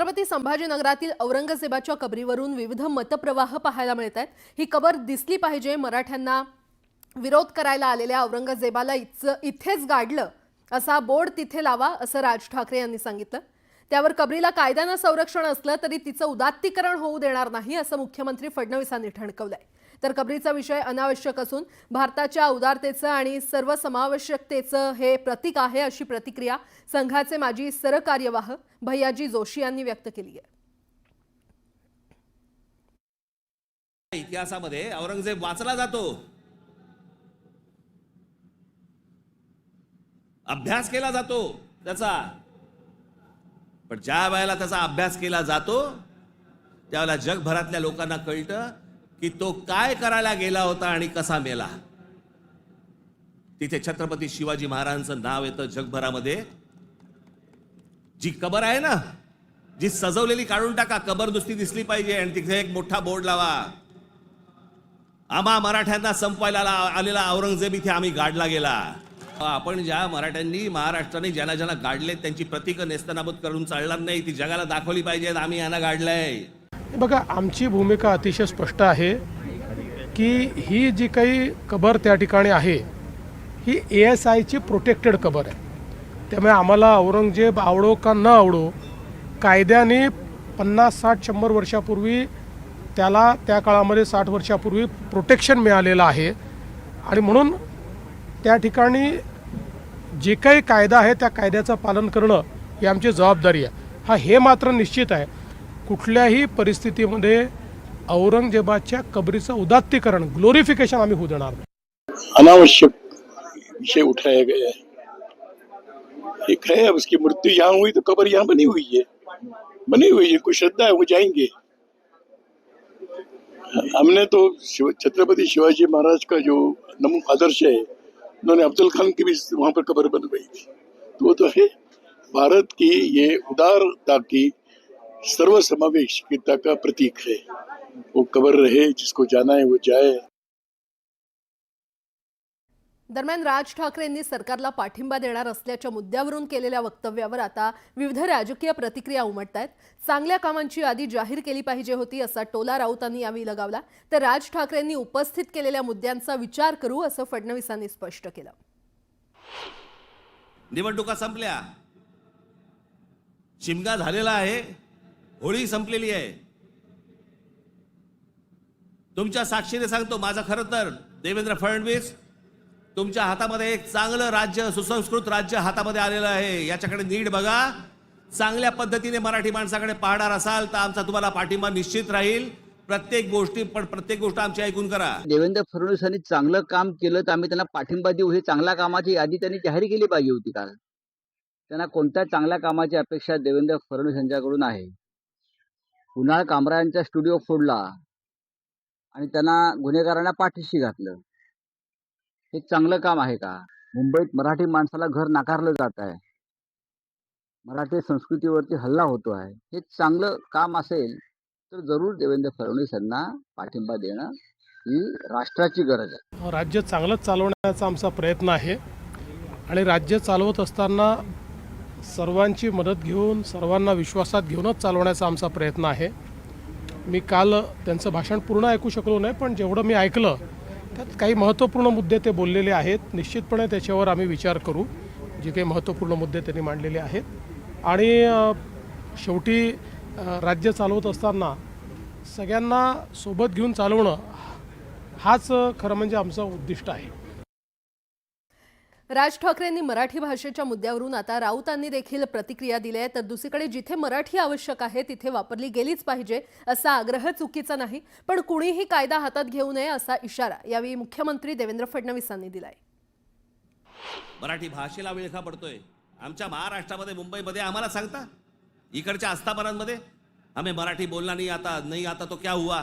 छत्रपती संभाजीनगरातील औरंगजेबाच्या कबरीवरून विविध मतप्रवाह पाहायला मिळत आहेत. ही कबर दिसली पाहिजे मराठ्यांना. विरोध करायला आलेल्या औरंगजेबाला इच इथेच गाडलं असा बोर्ड तिथे लावा असं राज ठाकरे यांनी सांगितलं. त्यावर कबरीला कायद्यानं संरक्षण असलं तरी तिचं उदात्तीकरण होऊ देणार नाही असं मुख्यमंत्री फडणवीसांनी ठणकवलंय. तर कबरीचा विषय अनावश्यक असून भारताच्या उदारतेचं आणि सर्वसमावेशकतेचं हे प्रतीक आहे अशी प्रतिक्रिया संघाचे माजी सरकार्यवाह भैयाजी जोशी यांनी व्यक्त केली आहे. इतिहासामध्ये औरंगजेब वाचला जातो. अभ्यास केला जातो त्याचा. पण ज्या वेळेला त्याचा अभ्यास केला जातो त्यावेळेला जगभरातल्या लोकांना कळतं की तो काय करायला गेला होता आणि कसा मेला? तिथे छत्रपती शिवाजी महाराजांचं नाव येतं जगभरामध्ये. जी कबर आहे ना जी सजवलेली काढून टाका कबर नुसती दिसली पाहिजे आणि तिथे एक मोठा बोर्ड लावा. आम्हा मराठ्यांना संपवायला आलेला औरंगजेब इथे आम्ही गाडला गेला. आपण ज्या मराठ्यांनी महाराष्ट्राने ज्यांना ज्यांना गाडले त्यांची प्रतीक नेस्तनाबूत करून चालणार नाही ती जगाला दाखवली पाहिजेत आम्ही यांना गाडलंय. बघा आमची भूमिका अतिशय स्पष्ट आहे की ही जी काही कबर त्या ठिकाणी आहे ही ए एस आयची प्रोटेक्टेड कबर आहे. त्यामुळे आम्हाला औरंगजेब आवडो का न आवडो कायद्याने पन्नास साठ शंभर वर्षापूर्वी त्याला त्या काळामध्ये साठ वर्षापूर्वी प्रोटेक्शन मिळालेलं आहे. आणि म्हणून त्या ठिकाणी जे काही कायदा आहे त्या कायद्याचं पालन करणं ही आमची जबाबदारी आहे. हा हे मात्र निश्चित आहे. कुठल्याही परिस्थितीमध्ये औरंगजेबाच्या कबरीचं उदात्तीकरण ग्लोरिफिकेशन आम्ही होऊ देणार अनावश्यक विषय उठाया गया है। एक है, अब उसकी मृत्यु यहाँ हुई तो कब्र यहाँ बनी हुई है। बनी हुई है जिनको श्रद्धा है, वो जाएँगे। हमने तो छत्रपति शिवाजी महाराज का जो नमो आदर्श है, उन्होंने अब्दुल खान की भी वहाँ पर कब्र बनवाई थी। तो वो तो है, भारत की ये उदारता की सर्वसमावेशिकता का प्रतीक है। वो कब्र रहे जिसको जाना है वो जाए। दरम्यान राज ठाकरेंनी सरकारला पाठिंबा देणार असल्याच्या मुद्द्यावरून केलेल्या वक्तव्यावर आता विविध राजकीय प्रतिक्रिया उमटत आहेत चांगल्या कामांची यादी जाहीर केली पाहिजे होती असा टोला राऊतांनी यावेळी लगावला. तर राज ठाकरेंनी उपस्थित केलेल्या मुद्द्यांचा विचार करू असं फडणवीसांनी स्पष्ट केलं. निवडणुका संपल्या. शिमगा झालेला आहे. होळी संपलेली आहे. तुमच्या साक्षीने सांगतो माझं खरं तर देवेंद्र फडणवीस तुमच्या हातामध्ये एक चांगलं राज्य सुसंस्कृत राज्य हातामध्ये आलेलं आहे. याच्याकडे नीट बघा. चांगल्या पद्धतीने मराठी माणसाकडे पाहणार असाल तर आमचा तुम्हाला पाठिंबा निश्चित राहील. प्रत्येक गोष्टी पण प्रत्येक गोष्ट आमची ऐकून करा. देवेंद्र फडणवीसांनी चांगलं काम केलं तर आम्ही त्यांना पाठिंबा देऊ. हे चांगल्या कामाची यादी त्यांनी जाहीर केली पाहिजे होती काल त्यांना कोणत्या चांगल्या कामाची अपेक्षा देवेंद्र फडणवीस यांच्याकडून आहे? कुणाल कामरायांचा स्टुडिओ फोडला आणि त्यांना गुन्हेगारांना पाठीशी घातलं. हे चांगलं काम आहे का? मुंबईत मराठी माणसाला घर नाकारलं जात आहे. मराठी संस्कृतीवरती हल्ला होतो आहे. हे चांगलं काम असेल तर जरूर देवेंद्र फडणवीस यांना पाठिंबा देणं ही राष्ट्राची गरज आहे. राज्य चांगलंच चालवण्याचा आमचा प्रयत्न आहे. आणि राज्य चालवत असताना सर्वांची मदत घेऊन सर्वांना विश्वासात घेऊनच चालवण्याचा आमचा प्रयत्न आहे. मी काल त्यांचं भाषण पूर्ण ऐकू शकलो नाही पण जेवढं मी ऐकलं त्यात काही महत्त्वपूर्ण मुद्दे ते बोललेले आहेत. निश्चितपणे त्याच्यावर आम्ही विचार करू जे काही महत्त्वपूर्ण मुद्दे त्यांनी मांडलेले आहेत. आणि शेवटी राज्य चालवत असताना सगळ्यांना सोबत घेऊन चालवणं हाच खरं म्हणजे आमचं उद्दिष्ट आहे. राज ठाकरेंनी मराठी भाषेच्या मुद्द्यावरून आता राऊतांनी देखील प्रतिक्रिया दिली आहे तर दुसरीकडे जिथे मराठी आवश्यक आहे तिथे वापरली गेलीच पाहिजे असा आग्रह चुकीचा नाही. पण कुणीही कायदा हातात घेऊ नये असा इशारा यावेळी मुख्यमंत्री देवेंद्र फडणवीसांनी दिलाय. मराठी भाषेला विळखा पडतोय? आमच्या महाराष्ट्रामध्ये मुंबईमध्ये आम्हाला सांगता? इकडच्या आस्थापनांमध्ये? आम्ही मराठी बोलणार नाही आता नाही आता तो क्या हुआ?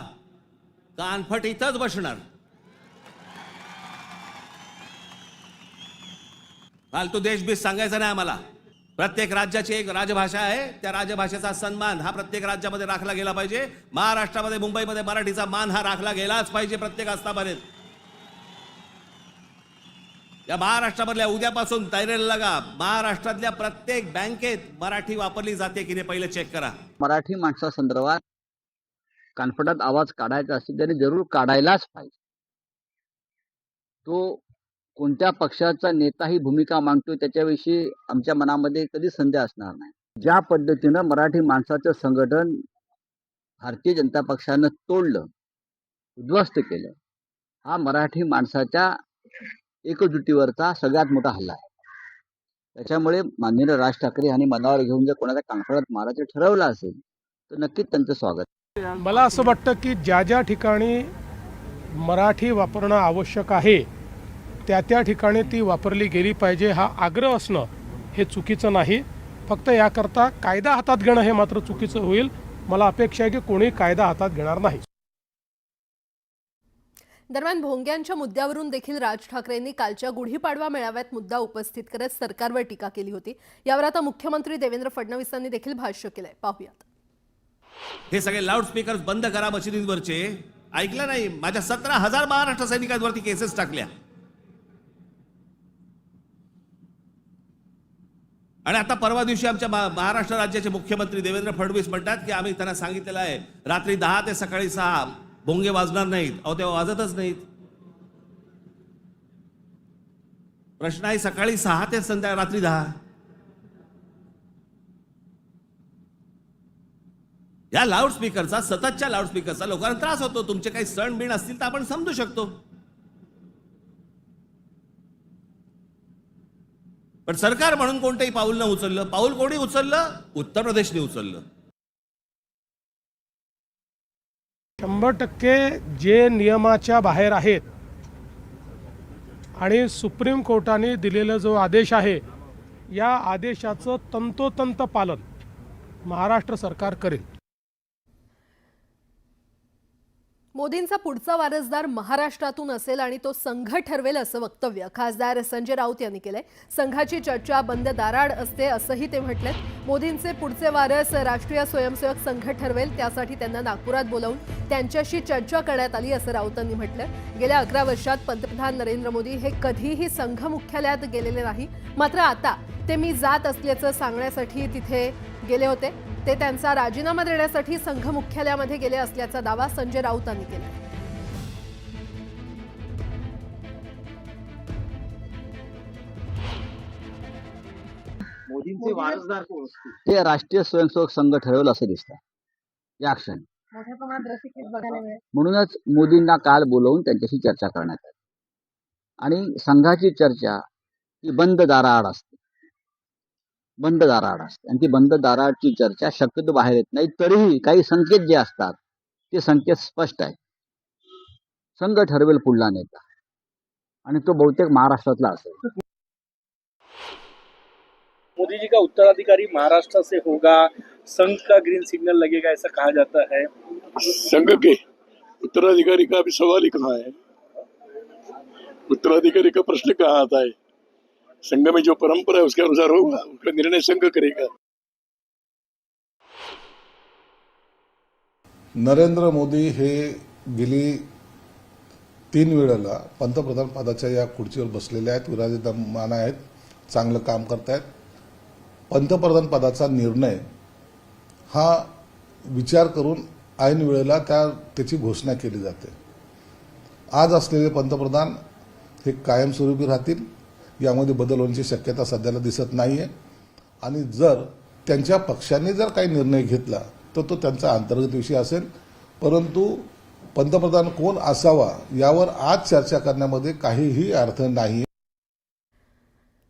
कानफट इथंच बसणार. फालतू देशबीस सांगायचा नाही आम्हाला. प्रत्येक राज्याची एक राजभाषा आहे. त्या राजभाषेचा सन्मान हा प्रत्येक राज्यामध्ये राखला गेला पाहिजे. महाराष्ट्रामध्ये मुंबईमध्ये मराठीचा मान हा राखला गेलाच पाहिजे प्रत्येक आस्थापनेत. या महाराष्ट्रामधल्या उद्यापासून तैरेला लगा. महाराष्ट्रातल्या प्रत्येक बँकेत मराठी वापरली जाते की नाही पहिले चेक करा. मराठी माणसासंदर्भात कानफटात आवाज काढायचा असेल त्याने जरूर काढायलाच पाहिजे. तो कोणत्या पक्षाचा नेता ही भूमिका मांडतोय त्याच्याविषयी आमच्या मनामध्ये कधी संध्या असणार नाही. ज्या पद्धतीनं मराठी माणसाचं संघटन भारतीय जनता पक्षानं तोडलं उद्ध्वस्त केलं हा मराठी माणसाच्या एकजुटीवरचा सगळ्यात मोठा हल्ला आहे. त्याच्यामुळे माननीय राज ठाकरे यांनी मनावर घेऊन जर कोणाच्या कानफळात मारायचं ठरवलं असेल तर नक्कीच त्यांचं स्वागत. मला असं वाटतं की ज्या ज्या ठिकाणी मराठी वापरणं आवश्यक आहे त्या त्या ठिकाणी ती वापरली गेली पाहिजे हा आग्रह असणं हे चुकीचं नाही. फक्त याकरता कायदा हातात घेणं हे मात्र चुकीचं होईल. मला अपेक्षा आहे की कोणी कायदा हातात घेणार नाही. दरम्यान भोंग्यांच्या मुद्द्यावरून देखील राज ठाकरेंनी कालच्या गुढीपाडवा मेळाव्यात मुद्दा उपस्थित करत सरकारवर टीका केली होती. यावर आता मुख्यमंत्री देवेंद्र फडणवीसांनी देखील भाष्य केलंय. पाहुयात. हे सगळे लाऊडस्पीकर बंद करा मशिदींवरचे. ऐकलं नाही? माझ्या सतरा हजार महाराष्ट्र सैनिकांवरती केसेस टाकल्या. आणि आता परवा दिवशी आमच्या महाराष्ट्र राज्याचे मुख्यमंत्री देवेंद्र फडणवीस म्हणतात की आम्ही त्यांना सांगितलेलं आहे रात्री दहा ते सकाळी सहा भोंगे वाजणार नाहीत. अहो तेव्हा वाजतच नाहीत. प्रश्न आहे सकाळी सहा ते संध्या रात्री दहा. या लाऊडस्पीकरचा सततच्या लाऊडस्पीकरचा लोकांना त्रास होतो. तुमचे काही सण बिण असतील तर आपण समजू शकतो. पण सरकार म्हणून कोणतंही पाऊल न उचललं पाऊल कोणी उचललं? उत्तर प्रदेशने उचललं. शंभर टक्के जे नियमाच्या बाहेर आहेत आणि सुप्रीम कोर्टाने दिलेला जो आदेश आहे या आदेशाचं तंतोतंत पालन महाराष्ट्र सरकार करेल. मोदींचा पुढचा वारसदार महाराष्ट्रातून असेल आणि तो संघ ठरवेल असं वक्तव्य. खासदार संजय राऊत यांनी केलंय. संघाची चर्चा बंद दाराड असते असंही ते म्हटलेत. मोदींचे पुढचे वारस राष्ट्रीय स्वयंसेवक संघ ठरवेल त्यासाठी त्यांना नागपुरात बोलावून त्यांच्याशी चर्चा करण्यात आली असं राऊतांनी म्हटलं गेल्या अकरा वर्षात पंतप्रधान नरेंद्र मोदी हे कधीही संघ मुख्यालयात गेलेले नाही. मात्र आता ते मी जात असल्याचं सांगण्यासाठी तिथे गेले होते. ते त्यांचा राजीनामा देण्यासाठी संघ मुख्यालयामध्ये गेले असल्याचा दावा संजय राऊतांनी केला. मोदींचे वारसदार कोण असतील? ते राष्ट्रीय स्वयंसेवक संघ ठरवलं असं दिसतं. या क्षणी. मोठ्या प्रमाणात म्हणूनच मोदींना काल बोलवून त्यांच्याशी चर्चा करण्यात आली. आणि संघाची चर्चा ही बंद दाराआड असते. बंद दाराआड असते. आणि ती बंद दाराआडची चर्चा शक्यतो बाहेर येत नाही. तरीही काही संकेत जे असतात ते संकेत स्पष्ट आहेत. संघ ठरवेल पुढला नेता. आणि तो बहुतेक महाराष्ट्रातला असेल. मोदी जी का उत्तराधिकारी महाराष्ट्र से होगा. संघ का ग्रीन सिग्नल लगेगा ऐसा कहा जाता है? संघ के उत्तराधिकारी का अभी सवाल ही कहाँ है? उत्तराधिकारी का प्रश्न कहाँ आता है? संघ में जो परंपरा है उसके अनुसार होगा। उसका निर्णय संघ करेगा। नरेंद्र मोदी हे गेली तीन वेळेला पंतप्रधान पदाच्या या खुर्चीवर बसलेले आहेत विराजमान आहेत चांगलं काम करतायत. पंतप्रधान पदाचा निर्णय हा विचार करून ऐन वेळेला त्या त्याची घोषणा केली जाते. आज असलेले पंतप्रधान हे कायमस्वरूपी राहतील. यामध्ये बदल होण्याची शक्यता सध्याला दिसत नाही आहे आणि जर त्यांच्या पक्षाने जर काही निर्णय घेतला तर तो त्यांचा अंतर्गत विषय असेल. परंतु पंतप्रधान कोण असावा यावर आज चर्चा करण्यामध्ये काहीही अर्थ नाही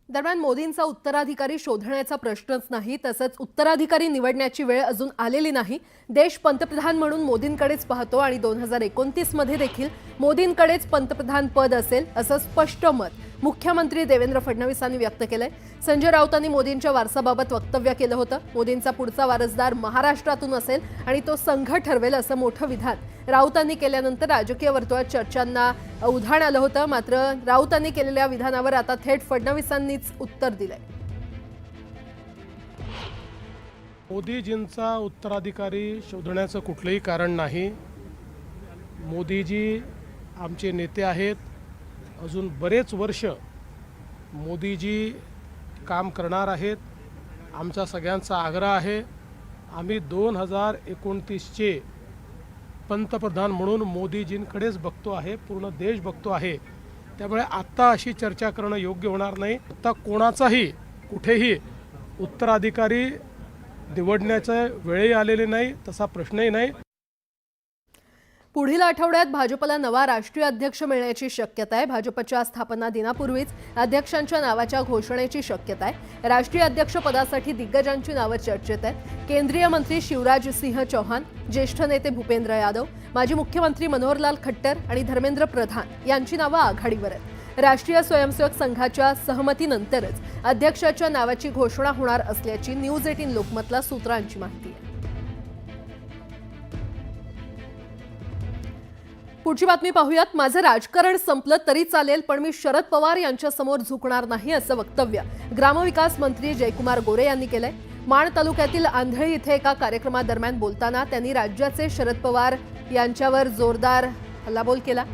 दरम्यान मोदींचा उत्तराधिकारी शोधण्याचा प्रश्नच नाही तसंच उत्तराधिकारी निवडण्याची वेळ अजून आलेली नाही. देश पंतप्रधान म्हणून मोदींकडेच पाहतो आणि दोन हजार एकोणतीसमध्ये देखील मोदींकडेच पंतप्रधान पद असेल असं स्पष्ट मत. मुख्यमंत्री देवेंद्र फडणवीसांनी व्यक्त केलंय. संजय राऊतांनी मोदींच्या वारसाबाबत वक्तव्य केलं होतं. मोदींचा पुढचा वारसदार महाराष्ट्रातून असेल आणि तो संघ ठरवेल असं मोठं विधान. राऊतांनी केल्यानंतर राजकीय वर्तुळात चर्चांना उधाण आलं होतं. मात्र राऊतांनी केलेल्या विधानावर आता थेट फडणवीसांनीच उत्तर दिलंय. मोदीजींचा उत्तराधिकारी शोधण्याचं कुठलंही कारण नाही. मोदीजी आमचे नेते आहेत. अजून बरेच वर्ष मोदीजी काम करणार आहेत. आमचा सगळ्यांचा आग्रह आहे. आम्ही दोन हजार एकोणतीसचे पंतप्रधान म्हणून मोदीजींकडेच बघतो आहे पूर्ण देश बघतो आहे. त्यामुळे आत्ता अशी चर्चा करणं योग्य होणार नाही. आत्ता कोणाचाही कुठेही उत्तराधिकारी निवडण्याच्या वेळही आलेले नाही तसा प्रश्नही नाही. पुढील आठवड्यात भाजपला नवा राष्ट्रीय अध्यक्ष मिळण्याची शक्यता आहे. भाजपच्या स्थापना दिनापूर्वीच अध्यक्षांच्या नावाच्या घोषणेची शक्यता आहे. राष्ट्रीय अध्यक्ष पदासाठी दिग्गजांची नावं चर्चेत आहेत. केंद्रीय मंत्री शिवराज सिंह चौहान ज्येष्ठ नेते भूपेंद्र यादव माजी मुख्यमंत्री मनोहरलाल खट्टर आणि धर्मेंद्र प्रधान यांची नावं आघाडीवर आहेत. राष्ट्रीय स्वयंसेवक संघाच्या सहमतीनंतरच अध्यक्षाच्या नावाची घोषणा होणार असल्याची न्यूज एटीन लोकमतला सूत्रांची माहिती. पुढची बातमी पाहूयात. माझं राजकारण संपलं तरी चालेल पण मी शरद पवार यांच्यासमोर झुकणार नाही असं वक्तव्य ग्रामविकास मंत्री जयकुमार गोरे यांनी केलंय. माण तालुक्यातील आंधळी इथे एका कार्यक्रमादरम्यान बोलताना त्यांनी राज्याचे शरद पवार यांच्यावर जोरदार हल्लाबोल केला.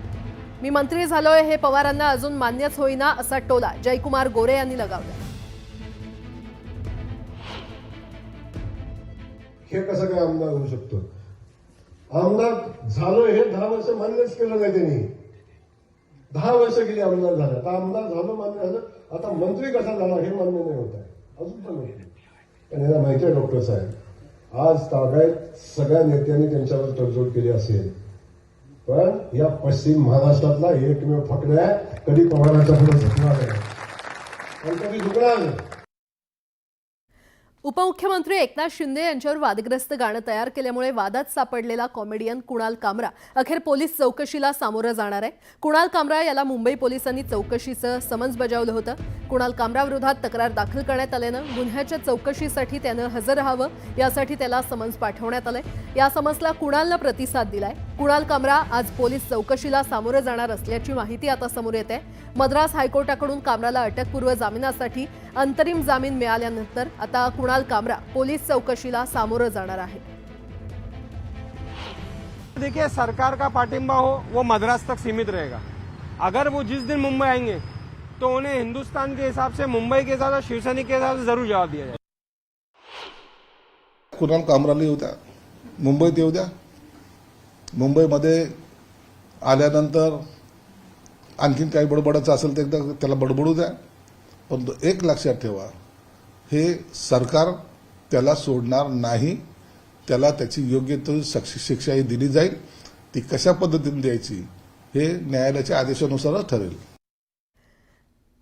मी मंत्री झालोय हे पवारांना अजून मान्यच होईना असा टोला जयकुमार गोरे यांनी लगावला. हे कसं काय आमदार होऊ शकतो? आमदार झालो हे दहा वर्ष मान्यच केलं नाही त्यांनी. दहा वर्ष गेली आमदार झालं. आता आमदार झालं मान्य झालं. आता मंत्री कसा झाला हे मान्य नाही होत आहे. अजून पण नाही. पण यांना माहिती आहे डॉक्टर साहेब आज ताब्यात सगळ्या नेत्यांनी त्यांच्यावर तडजोड केली असेल. पण या पश्चिम महाराष्ट्रातला एकमेव फकड्या कधी पवारांच्या पुढे झुकणार नाही. पण कधी झुकणार नाही. उपमुख्यमंत्री एकनाथ शिंदे यांच्यावर वादग्रस्त गाणं तयार केल्यामुळे वादात सापडलेला कॉमेडियन कुणाल कामरा अखेर पोलीस चौकशीला सामोरं जाणार आहे. कुणाल कामरा याला मुंबई पोलिसांनी चौकशीचं समन्स बजावलं होतं. कुणाल कामराविरोधात तक्रार दाखल करण्यात आल्यानं गुन्ह्याच्या चौकशीसाठी त्यानं हजर राहावं यासाठी त्याला समन्स पाठवण्यात आलंय. या समन्सला कुणालनं प्रतिसाद दिलाय? कुणाल कामरा आज पोलीस चौकशीला सामोरं जाणार असल्याची माहिती आता समोर येत आहे. मद्रास हायकोर्टाकडून कामराला अटकपूर्व जामिनासाठी अंतरिम जामीन मिळाल्यानंतर आता कुणाल कामरा पोलीस चौकशीला सामोरं जाणार आहे. देखिए सरकार का पाटिंबा हो वो मद्रास तक सीमित रहेगा। अगर वो जिस दिन मुंबई आएंगे तो उन्हें हिंदुस्तान के हिसाब से मुंबई के साथ और शिवसैनिक के हिसाब से जरूर जवाब दिया जाए। कुणाल कामराला येऊ द्या मुंबईत येऊ द्या मुंबईमध्ये आल्यानंतर आणखीन काही बडबडाचं असेल तर एकदा त्याला बडबडू द्या. परंतु एक लक्षात ठेवा हे सरकार त्याला सोडणार नाही त्याला त्याची योग्य तो शिक्षाही दिली जाईल. ती कशा पद्धतीने द्यायची हे न्यायालयाच्या आदेशानुसारच ठरेल.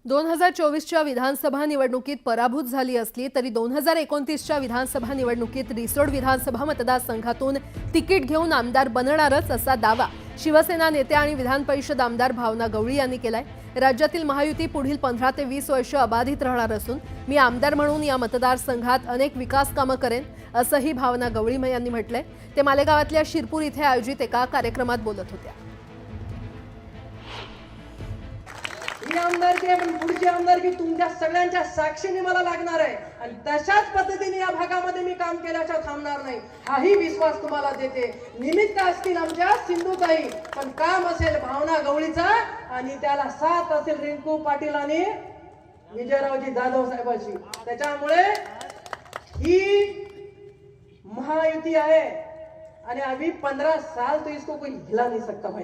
दोन हजार चोवीसच्या विधानसभा निवडणुकीत पराभूत झाली असली तरी दोन हजार एकोणतीसच्या विधानसभा निवडणुकीत रिसोड विधानसभा मतदारसंघातून तिकीट घेऊन आमदार बनणारच असा दावा शिवसेना नेते आणि विधान परिषद आमदार भावना गवळी यांनी केलाय. राज्यातील महायुती पुढील पंधरा ते वीस वर्ष अबाधित राहणार असून मी आमदार म्हणून या मतदारसंघात अनेक विकास कामं करेन असंही भावना गवळीम यांनी म्हटलंय. ते मालेगावातल्या शिरपूर इथे आयोजित एका कार्यक्रमात बोलत होत्या. ही आमदारकी आहे पण पुढची आमदारकी तुमच्या सगळ्यांच्या साक्षीने मला लागणार आहे. आणि तशाच पद्धतीने या भागामध्ये मी काम केल्याच्या थांबणार नाही. हाही विश्वास तुम्हाला देते. निमित्त असतील आमच्या सिंधुताई पण काम असेल भावना गवळीचा आणि त्याला साथ असेल रिंकू पाटील आणि विजयरावजी जाधव साहेबांची त्याच्यामुळे ही महायुती आहे. आणि अभी पंद्रह साल तो इसको कोई हिला नहीं सकता भाई.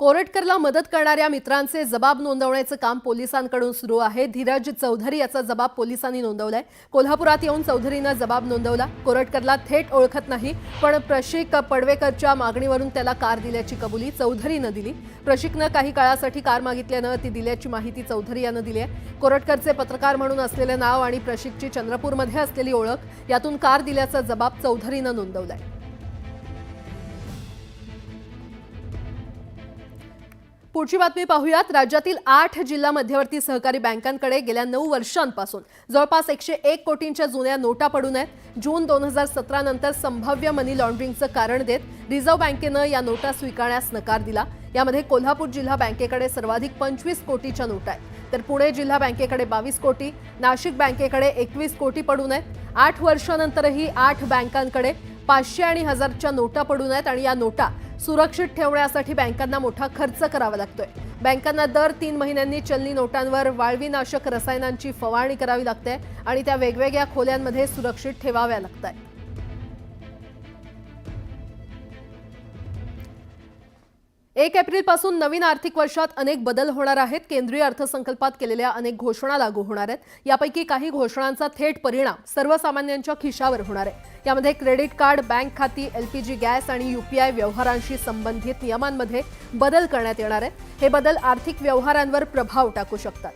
कोरटकरला मदत करणाऱ्या मित्रांचे जबाब नोंदवण्याचं काम पोलिसांकडून सुरू आहे. धीरज चौधरी याचा जबाब पोलिसांनी नोंदवलाय. कोल्हापुरात येऊन चौधरीनं जबाब नोंदवला. कोरटकरला थेट ओळखत नाही पण प्रशिक पडवेकरच्या मागणीवरून त्याला कार दिल्याची कबुली चौधरीनं दिली. प्रशिकनं काही काळासाठी कार मागितल्यानं ती दिल्याची माहिती चौधरी यानं दिली आहे. कोरटकरचे पत्रकार म्हणून असलेलं नाव आणि प्रशिकची चंद्रपूरमध्ये असलेली ओळख यातून कार दिल्याचा जबाब चौधरीनं नोंदवलाय. पुढची बातमी पाहूयात. राज्यातील आठ जिल्हा मध्यवर्ती सहकारी बँकांकडे गेल्या नऊ वर्षांपासून जवळपास एकशे एक कोटींच्या जुन्या नोटा पडून आहेत. जून दोन हजार सतरा नंतर संभाव्य मनी लॉन्ड्रिंगचं कारण देत रिझर्व्ह बँकेनं या नोटा स्वीकारण्यास नकार दिला. यामध्ये कोल्हापूर जिल्हा बँकेकडे सर्वाधिक पंचवीस कोटीच्या नोटा आहेत. तर पुणे जिल्हा बँकेकडे बावीस कोटी नाशिक बँकेकडे एकवीस कोटी पडून आहेत. आठ वर्षानंतरही आठ बँकांकडे पाचशे आणि हजारच्या नोटा पडून आहेत आणि या नोटा सुरक्षित ठेवण्यासाठी बँकांना मोठा खर्च करावा लागतोय. बँकांना दर तीन महिन्यांनी चलनी नोटांवर वाळवीनाशक रसायनांची फवारणी करावी लागते आणि त्या वेगवेगळ्या खोल्यांमध्ये सुरक्षित ठेवाव्या लागत एक एप्रिलपासून नवीन आर्थिक वर्षात अनेक बदल होणार आहेत. केंद्रीय अर्थसंकल्पात केलेल्या अनेक घोषणा लागू होणार आहेत. यापैकी काही घोषणांचा थेट परिणाम सर्वसामान्यांच्या खिशावर होणार आहे. यामध्ये क्रेडिट कार्ड बँक खाती एलपीजी गॅस आणि यूपीआय व्यवहारांशी संबंधित नियमांमध्ये बदल करण्यात येणार आहेत. हे बदल आर्थिक व्यवहारांवर प्रभाव टाकू शकतात.